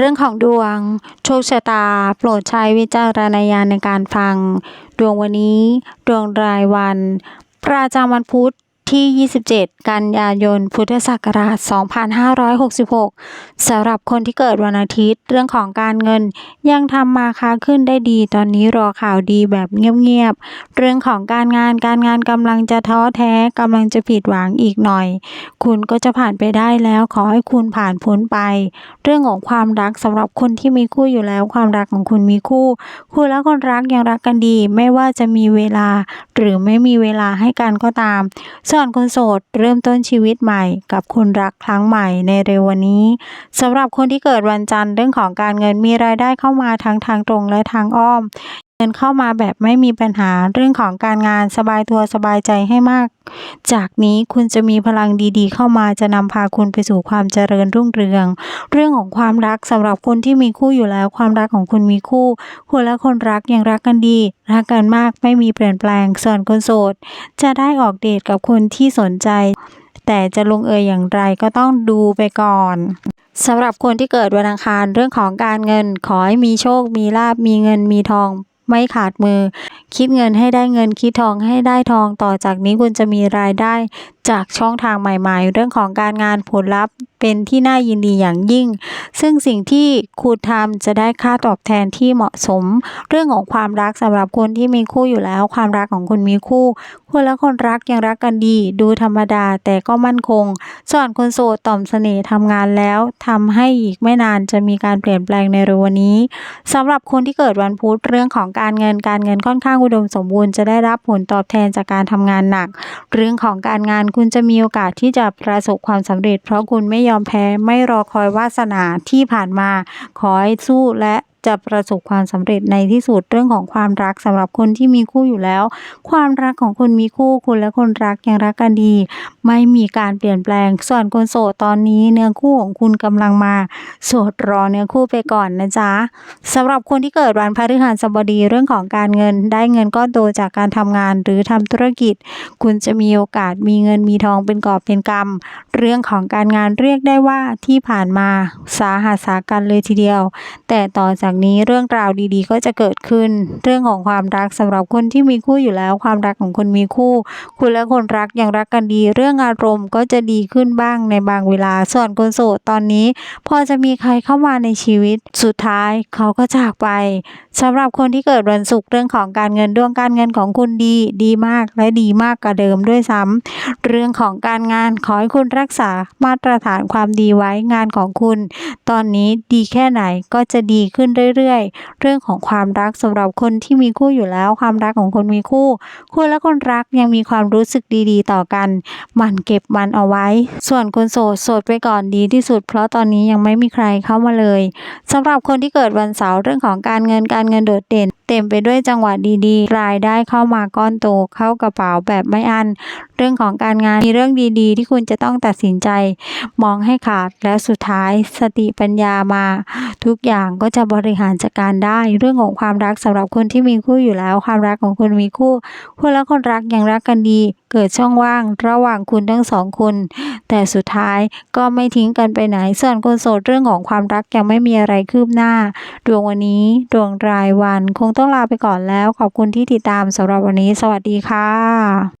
เรื่องของดวง โชคชะตา โปรดใช้วิจารณญาณในการฟัง ดวงวันนี้ ดวงรายวัน ประจำวันพุธ ที่ 27 กันยายน พุทธศักราช 2566 สำหรับคนที่เกิดวันอาทิตย์ เรื่องของการเงินยังทำมาค้าขึ้นได้ดี ตอนนี้รอข่าวดีแบบเงียบๆ เรื่องของการงาน การงานกำลังจะท้อแท้กำลังจะผิดหวังอีกหน่อย คุณก็จะผ่านไปได้แล้วขอให้คุณผ่านพ้นไป เรื่องของความรักสำหรับคนที่มีคู่อยู่แล้ว ความรักของคุณมีคู่ คุณและคนรักยังรักกันดี ไม่ว่าจะมีเวลา หรือไม่มีเวลาให้กันก็ตามสอนคนโสดเริ่มต้นชีวิตใหม่กับคนรักครั้งใหม่ในเร็ววันนี้สำหรับคนที่เกิดวันจันทร์เรื่องของการเงินมีรายได้เข้ามาทั้งทางตรงและทางอ้อม เงินเข้ามาแบบไม่มีปัญหาเรื่องของการงานสบายตัวสบายใจให้มาก จากนี้คุณจะมีพลังดีๆ เข้ามาจะนำพาคุณไปสู่ความเจริญรุ่งเรือง เรื่องของความรักสำหรับคนที่มีคู่อยู่แล้ว ความรักของคุณมีคู่คุณและคนรักยังรักกันดี รักกันมากไม่มีเปลี่ยนแปลงส่วนคนโสด จะได้ออกเดทกับคนที่สนใจ แต่จะลงเอยอย่างไรก็ต้องดูไปก่อนสำหรับคนที่เกิดวันอังคารเรื่องของการเงิน ขอให้มีโชค มีลาบมีเงินมีทอง ไม่ขาดมือ คิดเงินให้ได้เงินคิดทองให้ได้ทองต่อจากนี้คุณจะมีรายได้จากช่องทางใหม่ ๆ เรื่องของการงานผลลัพธ์เป็นที่น่ายินดีอย่างยิ่ง ซึ่งสิ่งที่คุณทำจะได้ค่าตอบแทนที่เหมาะสม เรื่องของความรักสำหรับคนที่มีคู่อยู่แล้ว ความรักของคุณมีคู่คุณและคนรักยังรักกันดี ดูธรรมดาแต่ก็มั่นคง ส่วนคนโสดต่อมเสน่ห์ทำงานแล้วทำให้อีกไม่นานจะมีการเปลี่ยนแปลงในเร็วนี้สำหรับคนที่เกิดวันพุธเรื่องของการเงินการเงินค่อนข้างอุดมสมบูรณ์จะได้รับผลตอบแทนจากการทำงานหนัก เรื่องของการงานคุณจะมีโอกาสที่จะประสบความสำเร็จ เพราะคุณไม่ยอมแพ้ไม่รอคอยวาสนาที่ผ่านมา ขอให้สู้และ จะประสบความสำเร็จในที่สุดเรื่องของความรักสำหรับคนที่มีคู่อยู่แล้ว ความรักของคนมีคู่คุณและคนรักยังรักกันดี ไม่มีการเปลี่ยนแปลง ส่วนคนโสดตอนนี้เนื้อคู่ของคุณกำลังมา โสดรอเนื้อคู่ไปก่อนนะจ๊ะสำหรับคนที่เกิดวันพฤหัสบดีเรื่องของการเงิน ได้เงินก้อนโตจากการทำงานหรือทำธุรกิจ คุณจะมีโอกาสมีเงินมีทองเป็นกอบเป็นกำเรื่องของการงานเรียกได้ว่าที่ผ่านมาสาหัสสากันเลยทีเดียว แต่ต่อจากนี้เรื่องราวดีๆ ก็จะเกิดขึ้น เรื่องของความรักสำหรับคนที่มีคู่อยู่แล้ว ความรักของคนมีคู่ คุณและคนรักยังรักกันดี เรื่องอารมณ์ก็จะดีขึ้นบ้างในบางเวลา ส่วนคนโสดตอนนี้ พอจะมีใครเข้ามาในชีวิต สุดท้ายเขาก็จากไปสำหรับคนที่เกิดวันศุกร์เรื่องของการเงินดวงการเงินของคุณดี ดีมากและดีมากกว่าเดิมด้วยซ้ำเรื่องของการงานขอให้คุณรักษามาตรฐานความดีไว้งานของคุณ ตอนนี้ดีแค่ไหนก็จะดีขึ้นเรื่อยๆ เรื่องของความรักสำหรับคนที่มีคู่อยู่แล้ว ความรักของคนมีคู่ คู่และคนรักยังมีความรู้สึกดีๆ ต่อกันมันเก็บมันเอาไว้ ส่วนคนโสดโสดไปก่อนดีที่สุด เพราะตอนนี้ยังไม่มีใครเข้ามาเลยสำหรับคนที่เกิดวันเสาร์เรื่องของการเงินการเงินโดดเด่น เต็มไปด้วยจังหวะดีๆ รายได้เข้ามาก้อนโตเข้ากระเป๋าแบบไม่อัน เรื่องของการงานมีเรื่องดีๆ ที่คุณจะต้องตัดสินใจ มองให้ขาดและสุดท้ายสติปัญญามา ทุกอย่างก็จะบริหารจัดการได้ เรื่องของความรักสำหรับคนที่มีคู่อยู่แล้ว ความรักของคนมีคู่คุณและคนรักยังรักกันดี เกิดช่องว่างระหว่างคุณทั้งสองคนแต่สุดท้ายก็ไม่ทิ้งกันไปไหน ส่วนคนโสดเรื่องของความรักยังไม่มีอะไรคืบหน้า ดวงวันนี้ดวงรายวันคงต้องลาไปก่อนแล้ว ขอบคุณที่ติดตามสำหรับวันนี้ สวัสดีค่ะ